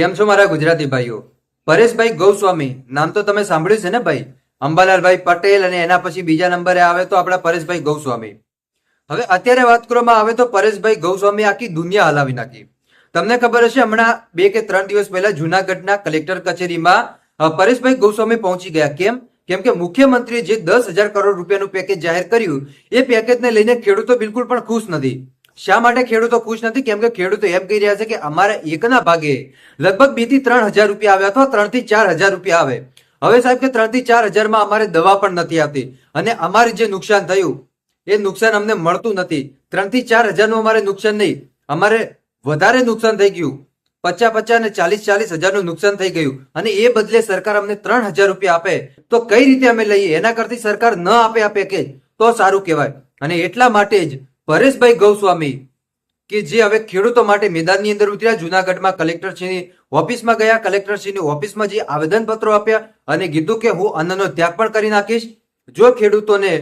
કેમ છો મારા ગુજરાતી ભાઈઓ? પરેશભાઈ ગૌસ્વામી, નામ તો તમે સાંભળ્યું છે ને ભાઈ? અંબાલાલભાઈ પટેલ અને એના પછી બીજા નંબરે આવે તો આપણા પરેશભાઈ ગૌસ્વામી. હવે અત્યારે વાત કરવામાં આવે તો પરેશભાઈ ગૌસ્વામી આખી દુનિયા હલાવી નાખી. તમને ખબર હશે, હમણાં બે કે ત્રણ દિવસ પહેલા જુનાગઢના કલેક્ટર કચેરીમાં પરેશભાઈ ગૌસ્વામી પહોંચી ગયા. કેમ? કેમ કે મુખ્યમંત્રીએ જે દસ હજાર કરોડ રૂપિયાનું પેકેજ જાહેર કર્યું, એ પેકેજને લઈને ખેડૂતો બિલકુલ પણ ખુશ નથી. શા માટે ખેડૂતો ખુશ નથી? કેમ કે ખેડૂતો એમ કહી રહ્યા છે કે અમારા એકના ભાગે લગભગ બેથી ત્રણ હજાર રૂપિયા આવે અથવા ત્રણથી ચાર હજાર રૂપિયા આવે. હવે સાહેબ કે ત્રણથી ચાર હજારમાં અમારે દવા પણ નથી આવતી અને અમારે જે નુકસાન થયું, એ નુકસાન અમને મળતું નથી. ત્રણથી ચાર હજારનું અમારે નુકસાન નહીં. અમારે વધારે નુકસાન થઈ ગયું. પચાસ પચાસ અને ચાલીસ ચાલીસ હજારનું નુકસાન થઈ ગયું. અને એ બદલે સરકાર અમને ત્રણ હજાર રૂપિયા આપે. તો કઈ રીતે અમે લઈએ? એના કરતી સરકાર ન આપે આ પેકેજ તો સારું કહેવાય. અને એટલા માટે જ પરેશભાઈ ગૌસ્વામી, કે જે હવે ખેડૂતો માટે મેદાનની અંદર ઉતર્યા, જુનાગઢમાં કલેક્ટરશ્રીની ઓફિસમાં ગયા કલેક્ટરશ્રીની ઓફિસમાં જે આવેદનપત્રો આપ્યા અને કીધું કે હું અન્નનો ત્યાગ પણ કરી નાખીશ. જો ખેડૂતોને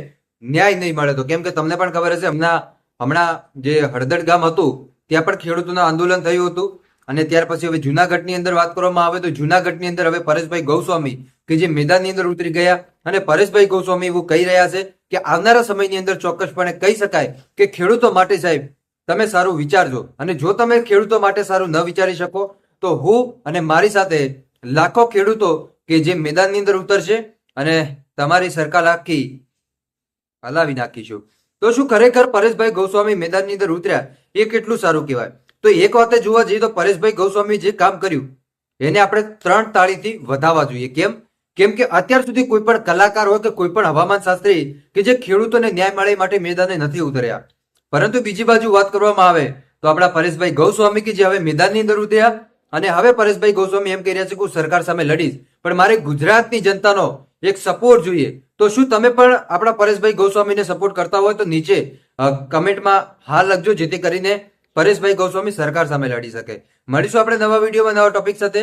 ન્યાય નહીં મળે તો કેમ કે તમને પણ ખબર હશે, હમણાં હમણાં જે હળદડ ગામ હતું, ત્યાં પણ ખેડૂતોનું આંદોલન થયું હતું. અને ત્યાર પછી હવે જુનાગઢની અંદર વાત કરવામાં આવે તો જુનાગઢની અંદર હવે પરેશભાઈ ગૌસ્વામી, કે જે મેદાનની અંદર ઉતરી ગયા. અને પરેશભાઈ ગૌસ્વામી એવું કહી રહ્યા છે કે આવનારા સમયની અંદર ચોક્કસપણે કહી શકાય કે ખેડૂતો માટે સાહેબ, તમે સારું વિચારજો. અને જો તમે ખેડૂતો માટે સારું ન વિચારી શકો, તો હું અને મારી સાથે લાખો ખેડૂતો કે જે મેદાનની અંદર ઉતરશે અને તમારી સરકાર આખી હલાવી નાખીશું. તો શું ખરેખર પરેશભાઈ ગૌસ્વામી મેદાનની અંદર ઉતર્યા, એ કેટલું સારું કહેવાય? તો એક વાતે જોવા જઈએ તો પરેશભાઈ ગૌસ્વામી જે કામ કર્યું, એને આપણે ત્રણ તાળીથી વધાવવા જોઈએ. કેમ? કેમ કે અત્યાર સુધી કોઈ પણ કલાકાર હોય કે કોઈ પણ હવામાન શાસ્ત્રી કે જે ખેડૂતોને ન્યાય મળે માટે મેદાને નથી ઉતર્યા. પરંતુ બીજી બાજુ વાત કરવામાં આવે તો આપણા પરેશભાઈ ગૌસ્વામી કે જે હવે મેદાનની અંદર ઉતર્યા અને હવે પરેશભાઈ ગૌસ્વામી એમ કહી રહ્યા છે કે હું સરકાર સામે લડીશ, પણ મારે ગુજરાતની જનતાનો એક સપોર્ટ જોઈએ. તો શું તમે પણ આપણા પરેશભાઈ ગૌસ્વામીને સપોર્ટ કરતા હોય તો નીચે કમેન્ટમાં હા લખજો, જેથી કરીને પરેશભાઈ ગૌસ્વામી સરકાર સામે લડી શકે. મળીશું આપણે નવા વિડીયોમાં નવા ટોપિક સાથે.